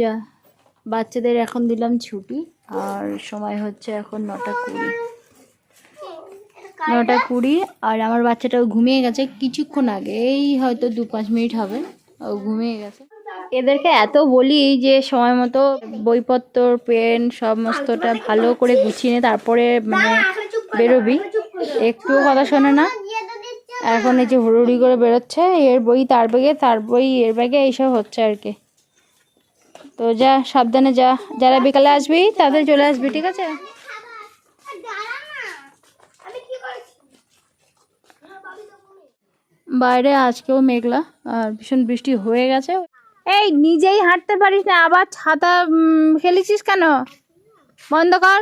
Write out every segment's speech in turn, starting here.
যা, বাচ্চাদের এখন দিলাম ছুটি, আর সময় হচ্ছে এখন নটা কুড়ি। নটা কুড়ি, আর আমার বাচ্চাটাও ঘুমিয়ে গেছে কিছুক্ষণ আগে, এই হয়তো দু পাঁচ মিনিট হবে, ও ঘুমিয়ে গেছে। এদেরকে এত বলি যে সময় মতো বইপত্র, পেন সমস্তটা ভালো করে গুছিয়ে নে তারপরে মানে বেরোবি। একটুও কথা শোনে না। এখন এই যে হুড়ুড়ি করে বেরোচ্ছে, এর বই, তার ব্যাগে তার বই, এর ব্যাগে এইসব হচ্ছে আর কি। তো যা, সাবধানে যা, যারা বিকালে আসবি, তাদের চলে আসবি, ঠিক আছে? বাইরে আজকেও মেঘলা, আর ভীষণ বৃষ্টি হয়ে গেছে। এই, নিজেই হাঁটতে পারিস না, আবার ছাতা খেলেছিস কেন? বন্ধ কর,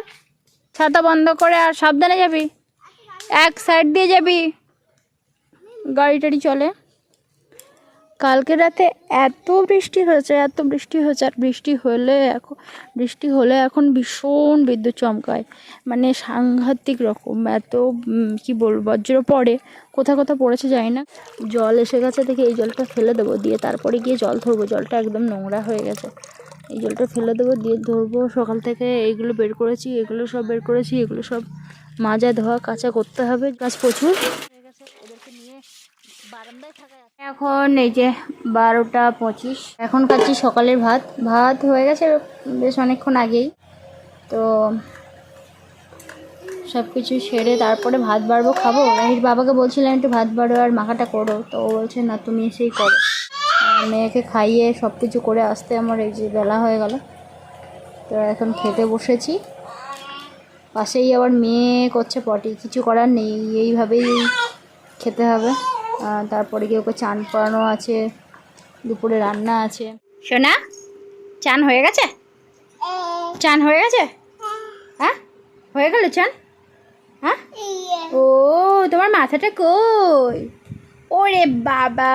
ছাতা বন্ধ করে আর সাবধানে যাবি। এক সাইড দিয়ে যাবি। গাড়ি টাড়ি চলে। কালকে রাতে এত বৃষ্টি হয়েছে, এত বৃষ্টি হয়েছে, আর বৃষ্টি হলে এখন, বৃষ্টি হলে এখন ভীষণ বিদ্যুৎ চমকায়। মানে সাংঘাতিক রকম, এত কি বলব, বজ্র পড়ে। কোথায় কোথায় পড়েছে জানি না। জল এসে গেছে দেখে এই জলটা ফেলে দেবো, দিয়ে তারপরে গিয়ে জল ধরবো। জলটা একদম নোংরা হয়ে গেছে। এই জলটা ফেলে দেবো, দিয়ে ধরবো। সকাল থেকে এইগুলো বের করেছি, এগুলো সব বের করেছি, এগুলো সব মাজা ধোয়া কাঁচা করতে হবে। গাছ প্রচুর হয়ে গেছে ওদেরকে নিয়ে বারান্দায় থাকা এখন এই যে বারোটা পঁচিশ। এখন খাচ্ছি সকালের ভাত। ভাত হয়ে গেছে বেশ অনেকক্ষণ আগেই। তো সব কিছু সেরে তারপরে ভাত বাড়বো, খাব। রাহির বাবাকে বলছিলাম একটু ভাত বাড়ো আর মাখাটা করো। তো ও বলছে, না, তুমি এসেই করো। মেয়েকে খাইয়ে সব কিছু করে আসতে আমার এই যে বেলা হয়ে গেল। তো এখন খেতে বসেছি। পাশেই আবার মেয়ে করছে পটি। কিছু করার নেই। এইভাবেই খেতে হবে। তারপরে গিয়ে ওকে চান করানো আছে দুপুরে রান্না আছে। সোনা চান হয়ে গেছে? চান হয়ে গেছে? হ্যাঁ? হয়ে গেল চান? হ্যাঁ? ও তোমার মাথাটা কই? ওরে বাবা!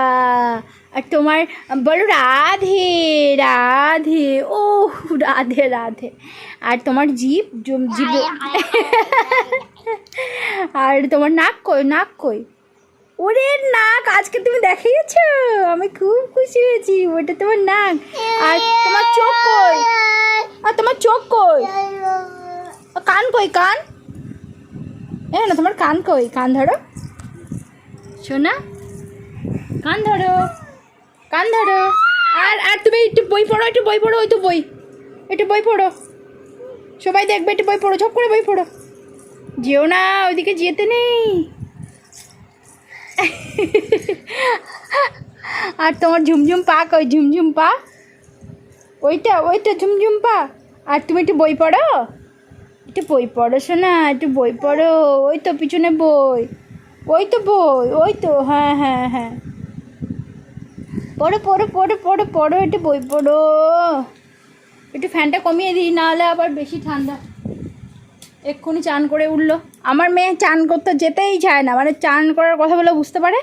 আর তোমার বলো রাধে রাধে ও রাধে রাধে। আর তোমার জুম- জিভ আর তোমার নাক কই নাক কই? ওরে নাক, আজকে তুমি দেখিয়েছো? আমি খুব খুশি হয়েছি, ওটা তোমার নাক। আর তোমার চোখ কই? আর তোমার চোখ কই? কান কই, কান? এ না, তোমার কান কই? কান ধরো। শোনা কান ধরো। কান ধরো। আর আর তুমি একটু বই পড়ো, একটু বই পড়ো, ওই তো বই। একটু বই পড়ো। সবাই দেখবে, একটু বই পড়ো, ঝপ করে বই পড়ো। যেও না, ওইদিকে যেতে নেই। আর তোমার ঝুমঝুম পা কই ঝুমঝুম পা। ওইটা ওইটা ঝুমঝুম পা। আর তুমি একটু বই পড়ো? একটু বই পড়ো শোনা একটু বই পড়ো। ওই তো পিছনে বই। ওই তো বই, ওই তো হ্যাঁ হ্যাঁ হ্যাঁ। পড়ো পড়ো পড়ো পড়ো পড়ো, একটু বই পড়ো। একটু ফ্যানটা কমিয়ে দিই, নাহলে আবার বেশি ঠান্ডা। এক্ষুনি চান করে উঠল। আমার মেয়ে চান করতে যেতেই চায় না মানে চান করার কথা বলে বুঝতে পারে।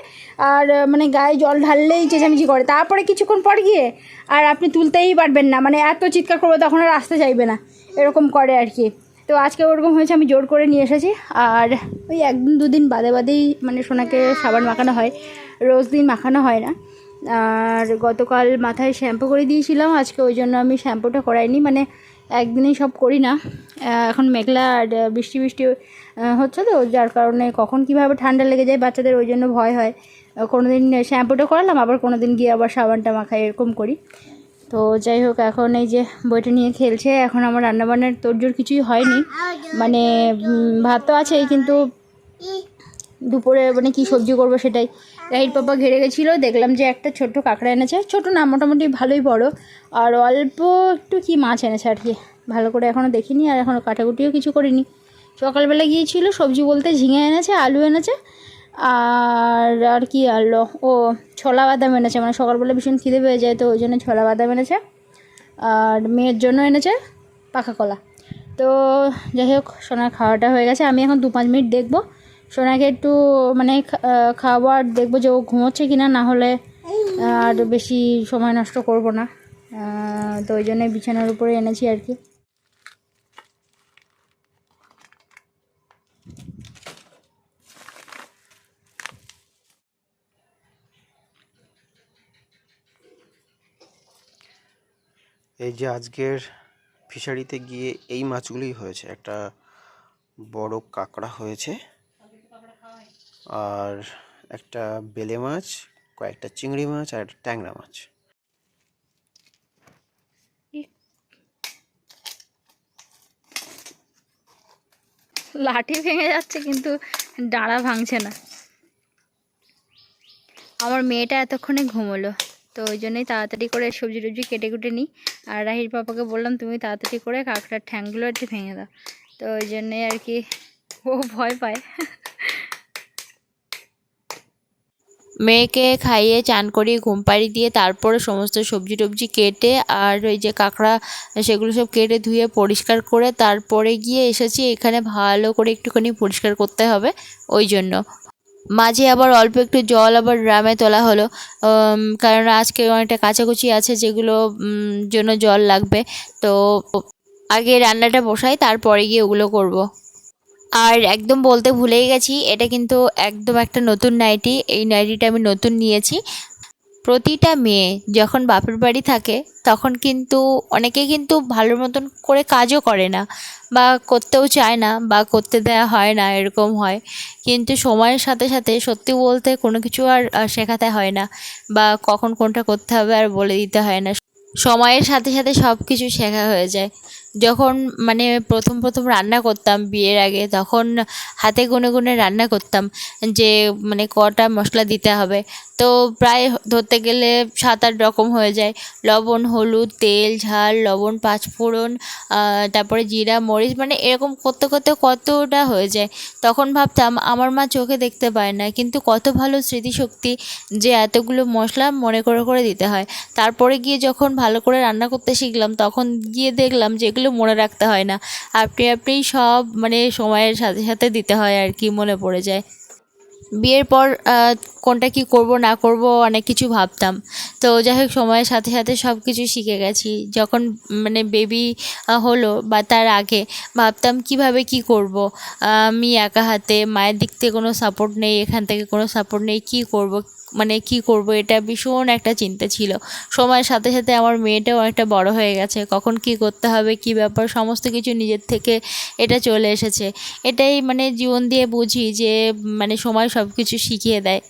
আর মানে গায়ে জল ঢাললেই চেঁচামেচি করে। তারপরে কিছুক্ষণ পর গিয়ে আর আপনি তুলতেই পারবেন না মানে এত চিৎকার করবে তখন আর আসতে চাইবে না, এরকম করে আর কি। তো আজকে ওরকম হয়েছে, আমি জোর করে নিয়ে এসেছি। আর ওই একদিন দুদিন বাদে বাদেই মানে সোনাকে সাবান মাখানো হয়, রোজ দিন মাখানো হয় না। আর গতকাল মাথায় শ্যাম্পু করে দিয়েছিলাম, আজকে ওই জন্য আমি শ্যাম্পুটা করাইনি মানে একদিনেই সব করি না। এখন মেঘলা আর বৃষ্টি বৃষ্টি হচ্ছে তো, যার কারণে কখন কীভাবে ঠান্ডা লেগে যায় বাচ্চাদের ওই জন্য ভয় হয়। কোনো দিন শ্যাম্পুটা করালাম, আবার কোনো দিন গিয়ে আবার সাবানটা মাখাই এরকম করি। তো যাই হোক, এখন এই যে বইটা নিয়ে খেলছে, এখন আমার রান্নাবান্নার তোড়জোড় কিছুই হয়নি। মানে ভাত তো আছেই, কিন্তু দুপুরে মানে কি সবজি করব সেটাই। রাহির পাপা ঘেরে গেছিল, দেখলাম যে একটা ছোট্ট কাঁকড়া এনেছে। ছোট না, মোটামুটি ভালোই বড়। আর অল্প একটু কি মাছ এনেছে আর কি। ভালো করে এখনও দেখিনি আর এখনও কাটাকুটিও কিছু করিনি। সকালবেলা গিয়েছিল, সবজি বলতে ঝিঙে এনেছে, আলু এনেছে, আর আর কি আনলো? ও, ছোলা বাদাম এনেছে। মানে সকালবেলা ভীষণ খিদে পেয়ে যায়, তো ওই জন্য ছোলা বাদাম এনেছে। আর মেয়ের জন্য এনেছে পাকা কলা। তো, যাই হোক, সোনার খাওয়াটা হয়ে গেছে। আমি এখন দু পাঁচ মিনিট দেখব। সোনাকে একটু মানে খাবার দেখব যে ও ঘুমোচ্ছে কি না না হলে আর বেশি সময় নষ্ট করব না। তো ওই জন্যে বিছানার উপরে এনেছি আর কি। এই যে আজকের ফিশারিতে গিয়ে এই মাছগুলি হয়েছে। একটা বড় কাঁকড়া হয়েছে। আর একটা বেলে মাছ, কয়েকটা চিংড়ি মাছ আর একটা ট্যাংরা মাছ। লাঠি ভেঙে যাচ্ছে কিন্তু ডাঁড়া ভাঙছে না। আমার মেয়েটা এতক্ষণে ঘুমোলো, তো ওই জন্যই তাড়াতাড়ি করে সবজি টবজি কেটে কুটে নিই। আর রাহির পাপাকে বললাম, তুমি তাড়াতাড়ি করে কাঁকড়ার ঠ্যাংগুলো একটু ভেঙে দাও। তো ওই জন্যই আর কি ও ভয় পায়। মেয়েকে খাইয়ে চান করিয়ে ঘুম পাড়িয়ে দিয়ে তারপরে সমস্ত সবজি টবজি কেটে আর ওই যে কাঁকড়া, সেগুলো সব কেটে ধুয়ে পরিষ্কার করে তারপরে গিয়ে এসেছি। এখানে ভালো করে একটুখানি পরিষ্কার করতে হবে, ওই জন্য। মাঝে আবার অল্প একটু জল আবার ড্রামে তোলা হলো কারণ আজকে অনেকটা কাচাকুচি আছে যেগুলো জন্য জল লাগবে। তো আগে রান্নাটা বসাই, তারপরে গিয়ে ওগুলো করব। আর একদম বলতে ভুলেই গেছি, এটা কিন্তু একদম একটা নতুন নাইটি, এই নাইটিটা আমি নতুন নিয়েছি। প্রতিটা মেয়ে যখন বাপের বাড়ি থাকে, তখন কিন্তু অনেকে কিন্তু ভালো মতন করে কাজও করে না, বা করতেও চায় না, বা করতে দেওয়া হয় না, এরকম হয়। কিন্তু সময়ের সাথে সাথে সত্যি বলতে কোনো কিছু আর শেখাতে হয় না, বা কখন কোনটা করতে হবে আর বলে দিতে হয় না। সময়ের সাথে সাথে সব কিছু শেখা হয়ে যায়। যখন মানে প্রথম প্রথম রান্না করতাম বিয়ের আগে, তখন হাতে গুনে গুনে রান্না করতাম যে মানে কটা মশলা দিতে হবে। তো প্রায় ধরতে গেলে সাত আট রকম হয়ে যায়। লবণ, হলুদ, তেল, ঝাল, লবণ, পাঁচফোড়ন তারপরে জিরা, মরিচ মানে এরকম করতে করতে কতটা হয়ে যায়। তখন ভাবতাম, আমার মা চোখে দেখতে পায় না, কিন্তু কত ভালো স্মৃতিশক্তি যে এতগুলো মশলা মনে করে করে দিতে হয়। তারপরে গিয়ে যখন ভালো করে রান্না করতে শিখলাম, তখন গিয়ে দেখলাম যে এগুলো মনে রাখতে হয় না। আপনি আপনিই সব মানে সময়ের সাথে সাথে দিতে হয় আর কি, মনে পড়ে যায়। বিয়ের পর কোনটা কি করব, না করব, অনেক কিছু ভাবতাম। তো যাই হোক, সময়ের সাথে সাথে সব কিছু শিখে গেছি। যখন মানে বেবি হলো বা তার আগে, ভাবতাম কীভাবে কি করব। আমি একা হাতে, মায়ের দিক থেকে কোনো সাপোর্ট নেই, এখান থেকে কোনো সাপোর্ট নেই, কি করব মানে কি করব, এটা ভীষণ একটা চিন্তা ছিল। সময়ের সাথে সাথে আমার মেয়েটাও অনেকটা বড় হয়ে গেছে। কখন কি করতে হবে, কি ব্যাপার, সমস্ত কিছু নিজের থেকে এটা চলে এসেছে। এটাই মানে জীবন দিয়ে বুঝি যে মানে সময় সব কিছু শিখিয়ে দেয়।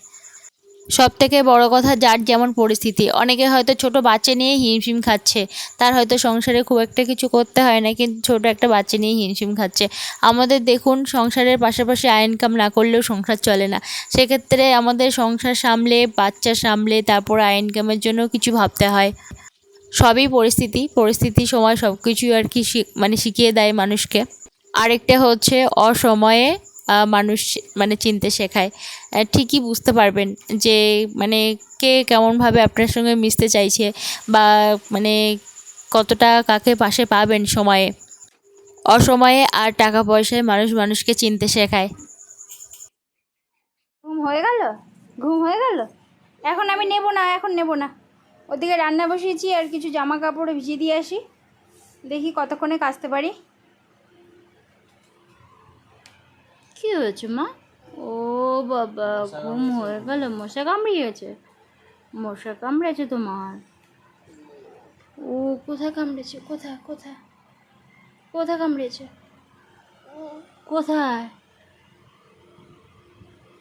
সব থেকে বড় কথা যার যেমন পরিস্থিতি। অনেকে হয়তো ছোট বাচ্চা নিয়ে হিমশিম খাচ্ছে, তার হয়তো সংসারে খুব একটা কিছু করতে হয় না, কিন্তু ছোট একটা বাচ্চা নিয়ে হিমশিম খাচ্ছে। আমাদের দেখুন, সংসারের পাশাপাশি আয় ইনকাম না করলেও সংসার চলে না। সেক্ষেত্রে আমাদের সংসার সামলে, বাচ্চা সামলে, তারপর আয় ইনকামের জন্য কিছু ভাবতে হয়। সবই পরিস্থিতি পরিস্থিতি, সময় সব কিছুই আর কি মানে শিখিয়ে দেয় মানুষকে। আরেকটা হচ্ছে অসময়ে মানুষ মানে চিনতে শেখায়। ঠিকই বুঝতে পারবেন যে মানে কে কেমনভাবে আপনার সঙ্গে মিশতে চাইছে বা মানে কতটা কাকে পাশে পাবেন সময়ে। অসময়ে আর টাকা পয়সায় মানুষ মানুষকে চিনতে শেখায়। ঘুম হয়ে গেল? ঘুম হয়ে গেল? এখন আমি নেব না, এখন নেব না। ওদিকে রান্না বসিয়েছি আর কিছু জামা কাপড় ভিজিয়ে দিয়ে আসি। দেখি কতক্ষণে কাচতে পারি। কি হয়েছে মা? ও বাবা ঘুম হয়ে গেল মশা কামড়িয়েছে? মশা কামড়েছে তোমার? ও কোথায় কামড়েছে? কোথায় কোথায়? কোথায় কামড়েছে? কোথায়?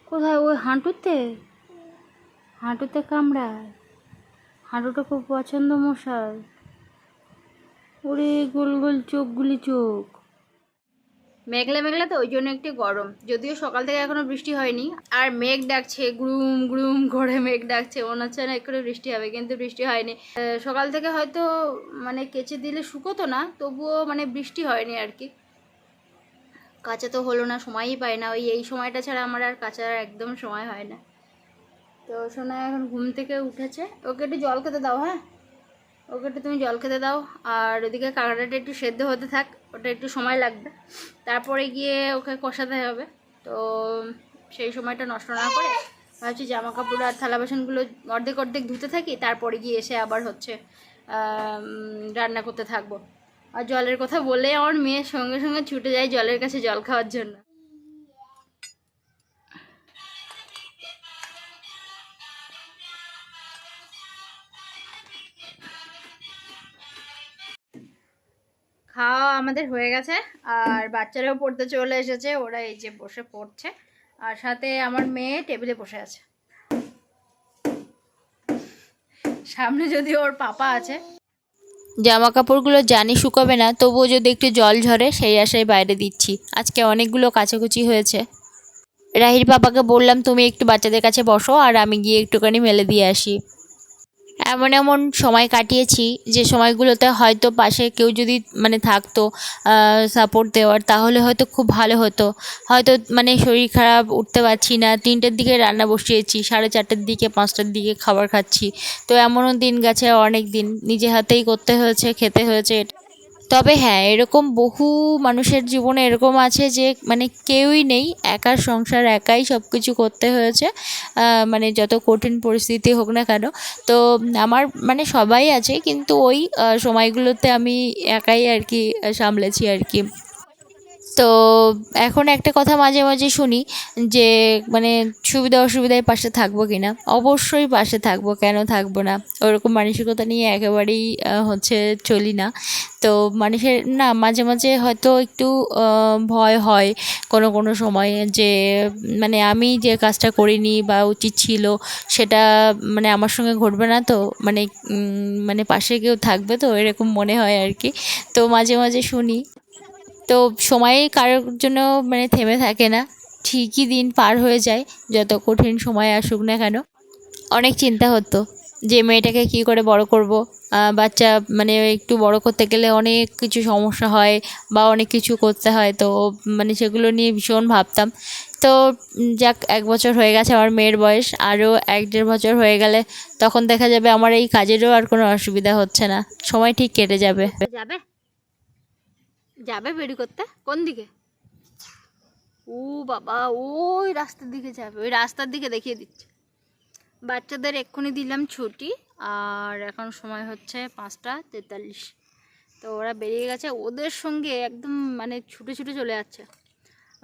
কোথায়? ওই হাঁটুতে? হাঁটুতে কামড়ায়? হাঁটুটা খুব পছন্দ মশার। ওরে গোল গোল চোখগুলি চোখ। মেঘলা মেঘলা তো, ওই জন্য একটু গরম। যদিও সকাল থেকে এখনও বৃষ্টি হয়নি। আর মেঘ ডাকছে গ্রুম গ্রুম করে মেঘ ডাকছে। মনে হচ্ছে না একটু বৃষ্টি হবে, কিন্তু বৃষ্টি হয়নি। সকাল থেকে হয়তো মানে কেচে দিলে শুকোতো না, তবুও মানে বৃষ্টি হয়নি আর কি। কাঁচা তো হলো না, সময়ই পাই না। ওই এই সময়টা ছাড়া আমার আর কাঁচার একদম সময় হয় না। তো সোনা এখন ঘুম থেকে উঠেছে। ওকে একটু জল খেতে দাও হ্যাঁ? ওকে একটু তুমি জল খেতে দাও। আর ওদিকে কাঁকড়াটা একটু সেদ্ধ হতে থাক, ওটা একটু সময় লাগবে। তারপরে গিয়ে ওকে কষাতে হবে। তো সেই সময়টা নষ্ট না করে ভাবছি জামা কাপড় আর থালা বাসনগুলো অর্ধেক অর্ধেক ধুতে থাকি, তারপরে গিয়ে এসে আবার হচ্ছে রান্না করতে থাকব। আর জলের কথা বললেই আমার মেয়ের সঙ্গে সঙ্গে ছুটে যায় জলের কাছে জল খাওয়ার জন্য। খাওয়া আমাদের হয়ে গেছে, আর বাচ্চারাও পড়তে চলে এসেছে, ওরা এই যে বসে পড়ছে, আর সাথে আমার মেয়ে টেবিলে বসে আছে। সামনে যদি ওর পাপা আছে। জামা কাপড়গুলো জানি শুকোবে না, তবুও যদি একটু জল ঝরে, সেই আশায় বাইরে দিচ্ছি। আজকে অনেকগুলো কাচাকুচি হয়েছে। রাহির পাপাকে বললাম, তুমি একটু বাচ্চাদের কাছে বসো, আর আমি গিয়ে একটুখানি মেলে দিয়ে আসি। এমন এমন সময় কাটিয়েছি যে সময়গুলোতে হয়তো পাশে কেউ যদি মানে থাকতো সাপোর্ট দেওয়ার, তাহলে হয়তো খুব ভালো হতো। হয়তো মানে শরীর খারাপ, উঠতে পারছি না, তিনটের দিকে রান্না বসিয়েছি, সাড়ে চারটের দিকে, পাঁচটার দিকে খাবার খাচ্ছি। তো এমনও দিন গেছে, অনেক দিন। নিজে হাতেই করতে হয়েছে, খেতে হয়েছে তবে হ্যাঁ এরকম বহু মানুষের জীবনে এরকম আছে যে মানে কেউই নেই, একার সংসার একাই সব কিছু করতে হয়েছে। মানে যত কঠিন পরিস্থিতি হোক না কেন। তো আমার মানে সবাই আছে, কিন্তু ওই সময়গুলোতে আমি একাই আর কি সামলেছি আর কি। তো এখন একটা কথা মাঝে মাঝে শুনি যে মানে সুবিধা অসুবিধায় পাশে থাকব কি না? অবশ্যই পাশে থাকব, কেন থাকব না? ওরকম মানসিকতা নিয়ে একেবারেই হচ্ছে চলি না। তো মানুষের, না, মাঝে মাঝে হয়তো একটু ভয় হয় কোনো কোনো সময় যে মানে আমি যে কাজটা করিনি বা উচিত ছিল সেটা মানে আমার সঙ্গে ঘটবে না তো মানে মানে পাশে কেউ থাকবে তো, এরকম মনে হয় আর কি। তো মাঝে মাঝে শুনি। তো সময় কারোর জন্য মানে থেমে থাকে না। ঠিকই দিন পার হয়ে যায়, যত কঠিন সময় আসুক না কেন। অনেক চিন্তা হতো যে মেয়েটাকে কী করে বড় করব। বাচ্চা মানে একটু বড় করতে গেলে অনেক কিছু সমস্যা হয় বা অনেক কিছু করতে হয়। তো মানে সেগুলো নিয়ে ভীষণ ভাবতাম। তো যাক, এক বছর হয়ে গেছে আমার মেয়ের বয়স। আরও এক দেড় বছর হয়ে গেলে তখন দেখা যাবে আমার এই কাজেরও আর কোনো অসুবিধা হচ্ছে না। সময় ঠিক কেটে যাবে। যাবে? যাবে বেরি করতে? কোন দিকে? ও বাবা, ওই রাস্তার দিকে যাবে, ওই রাস্তার দিকে দেখিয়ে দিচ্ছে। বাচ্চাদের এক্ষুনি দিলাম ছুটি, আর এখন সময় হচ্ছে পাঁচটা তেতাল্লিশ। তো ওরা বেরিয়ে গেছে, ওদের সঙ্গে একদম মানে ছুটে ছুটে চলে যাচ্ছে।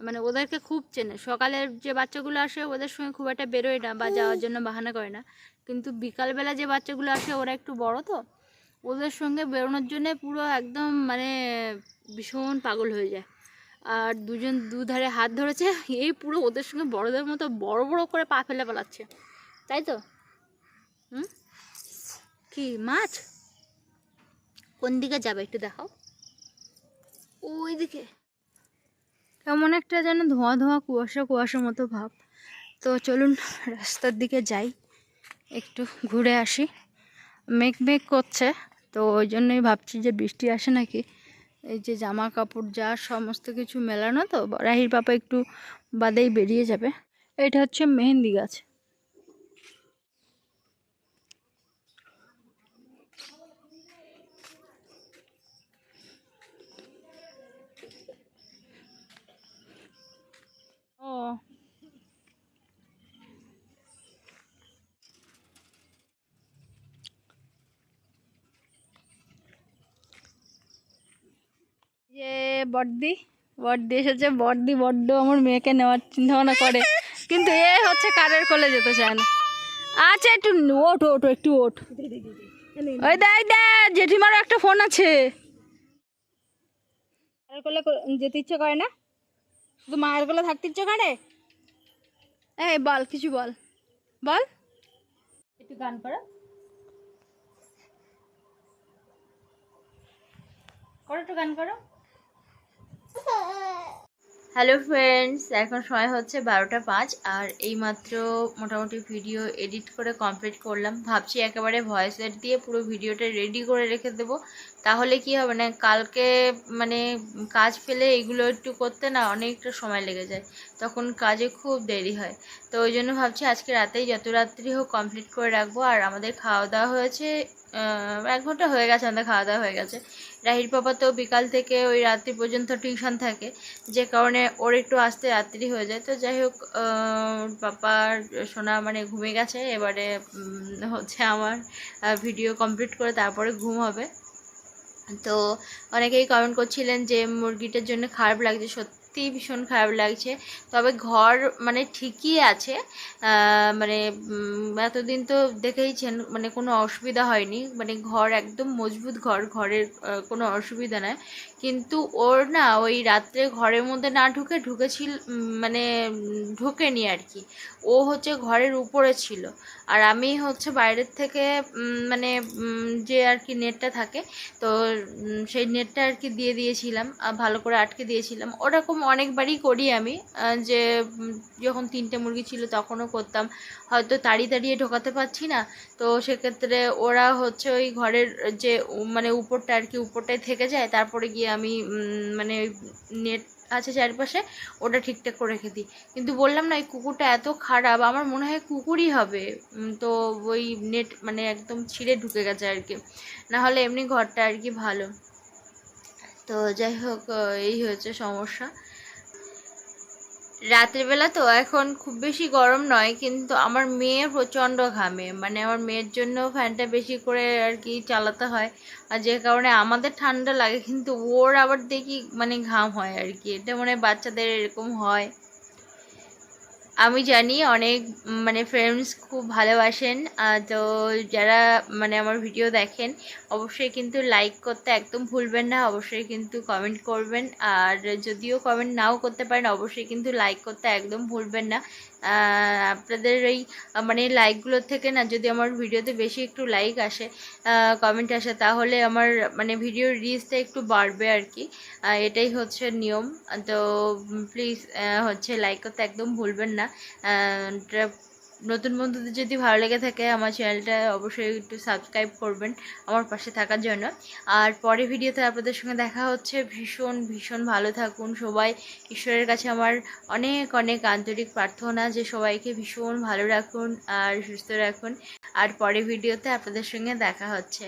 মানে ওদেরকে খুব চেনে, সকালের যে বাচ্চাগুলো আসে ওদের সঙ্গে খুব একটা বেরোয় না বা যাওয়ার জন্য বাহানা করে না। কিন্তু বিকালবেলা যে বাচ্চাগুলো আসে ওরা একটু বড় তো ওদের সঙ্গে বেরোনোর জন্যে পুরো একদম মানে ভীষণ পাগল হয়ে যায়। আর দুজন দুধারে হাত ধরেছে, এই পুরো ওদের সঙ্গে বড়দের মতো বড় বড় করে পা ফেলে পালাচ্ছে। তাই তো? হুম? কি, মাছ? কোন দিকে যাবে একটু দেখাও। ওই দিকে। কেমন একটা যেন ধোঁয়া ধোঁয়া কুয়াশা কুয়াশার মতো ভাব। তো চলুন, রাস্তার দিকে যাই। একটু ঘুরে আসি। মেঘ মেঘ করছে। তো ওই জন্যই ভাবছি যে বৃষ্টি আসে নাকি। এই যে জামা কাপড় যা সমস্ত কিছু মেলানো তো, রাহির পাপা একটু বাদেই বেরিয়ে যাবে। এটা হচ্ছে মেহেন্দি গাছ ও যে বর্দি বর্দি এসেছে বর্দি বড্ড আমার মেয়েকে নেওয়ার চিন্তা ভাবনা করে। কিন্তু এ হচ্ছে কারের কোলে যেতে চায় না। আচ্ছা একটু ওঠ ওঠ, একটু ওঠ। ওই দেয় দে জেঠিমারও একটা ফোন আছে। কারের কোলে যেতে ইচ্ছে করে না? শুধু মায়ের কোলে থাকতে ইচ্ছে করে? এই বল, কিছু বল। বল। একটু গান করো। করো একটু গান করো। হ্যালো ফ্রেন্ডস এখন সময় হচ্ছে বারোটা পাঁচ, আর এইমাত্র মোটামুটি ভিডিও এডিট করে কমপ্লিট করলাম। ভাবছি একেবারে ভয়েস এড দিয়ে পুরো ভিডিওটা রেডি করে রেখে দেবো। তাহলে কি হবে না, কালকে মানে কাজ ফেলে এগুলো একটু করতে না অনেকটা সময় লেগে যায়। তখন কাজে খুব দেরি হয়। তো ওই জন্য ভাবছি আজকে রাতেই যত রাত্রি হোক কমপ্লিট করে রাখব। আর আমাদের খাওয়া দাওয়া হয়েছে এক ঘণ্টা হয়ে গেছে আমাদের খাওয়া দাওয়া হয়ে গেছে। রাহির বাবা তো বিকাল থেকে ওই রাত্রি পর্যন্ত টিউশন থাকে, যে কারণে ওর একটু আসতে রাত্রি হয়ে যায়। তো যাই হোক পাপার সোনা মানে ঘুমে গেছে, এবারে হচ্ছে আমার ভিডিও কমপ্লিট করে তারপরে ঘুম হবে। তো অনেকেই কমেন্ট করছিলেন যে মুরগিটার জন্য খারাপ লাগছে সত্যি। সত্যিই ভীষণ খারাপ লাগছে। তবে ঘর মানে ঠিকই আছে। মানে এতদিন তো দেখেইছেন মানে কোনো অসুবিধা হয়নি। মানে ঘর একদম মজবুত ঘর, ঘরের কোনো অসুবিধা নয় কিন্তু ওর না, ওই রাত্রে ঘরের মধ্যে না ঢুকে ঢুকেছিল মানে ঢুকেনি আর কি। ও হচ্ছে ঘরের উপরে ছিল। আর আমি হচ্ছে বাইরের থেকে মানে যে আর কি নেটটা থাকে, তো সেই নেটটা আর কি দিয়ে দিয়েছিলাম ভালো করে আটকে দিয়েছিলাম। ওরকম অনেকবারই করি আমি যে যখন তিনটে মুরগি ছিল তখনও করতাম। হয়তো তাড়িয়ে তাড়িয়ে ঢোকাতে পারছি না, তো সেক্ষেত্রে ওরা হচ্ছে ওই ঘরের যে মানে উপরটা আর কি, উপরটায় থেকে যায়, তারপরে গিয়ে আমি মানে নেট আছে চারপাশে, ওটা ঠিকঠাক করে রেখে দিই। কিন্তু বললাম না, এই কুকুরটা এত খারাপ, আমার মনে হয় কুকুরই হবে। তো ওই নেট মানে একদম ছিঁড়ে ঢুকে গেছে আর কি। না হলে এমনি ঘরটা আর কি ভালো। তো যাই হোক এই হয়েছে সমস্যা। রাতের বেলা তো এখন খুব বেশি গরম নয়, কিন্তু আমার মেয়ে প্রচণ্ড ঘামে। মানে আমার মেয়ের জন্য ফ্যানটা বেশি করে আর কি চালাতে হয়। আর যে কারণে আমাদের ঠান্ডা লাগে, কিন্তু ওর আবার দেখি মানে ঘাম হয় আর কি। এটা মানে বাচ্চাদের এরকম হয়। আমি জানি অনেক মানে ফ্রেন্ডস খুব ভালোবাসেন তো যারা মানে আমার ভিডিও দেখেন, অবশ্যই কিন্তু লাইক করতে একদম ভুলবেন না, অবশ্যই কিন্তু কমেন্ট করবেন, আর যদিও কমেন্ট নাও করতে পারেন, অবশ্যই কিন্তু লাইক করতে একদম ভুলবেন না। আপনাদের এই মানে লাইকগুলোর থেকে না যদি আমার ভিডিওতে বেশি একটু লাইক আসে কমেন্ট আসে, তাহলে আমার মানে ভিডিওর রিচটা একটু বাড়বে আর কি এটাই হচ্ছে নিয়ম। তো প্লিজ হচ্ছে লাইক করতে একদম ভুলবেন না। নতুন বন্ধুদের যদি ভালো লেগে থাকে, আমার চ্যানেলটা অবশ্যই একটু সাবস্ক্রাইব করবেন আমার পাশে থাকার জন্য। আর পরে ভিডিওতে আপনাদের সঙ্গে দেখা হচ্ছে। ভীষণ ভীষণ ভালো থাকুন সবাই। ঈশ্বরের কাছে আমার অনেক অনেক আন্তরিক প্রার্থনা যে সবাইকে ভীষণ ভালো রাখুন আর সুস্থ রাখুন। আর পরে ভিডিওতে আপনাদের সঙ্গে দেখা হচ্ছে।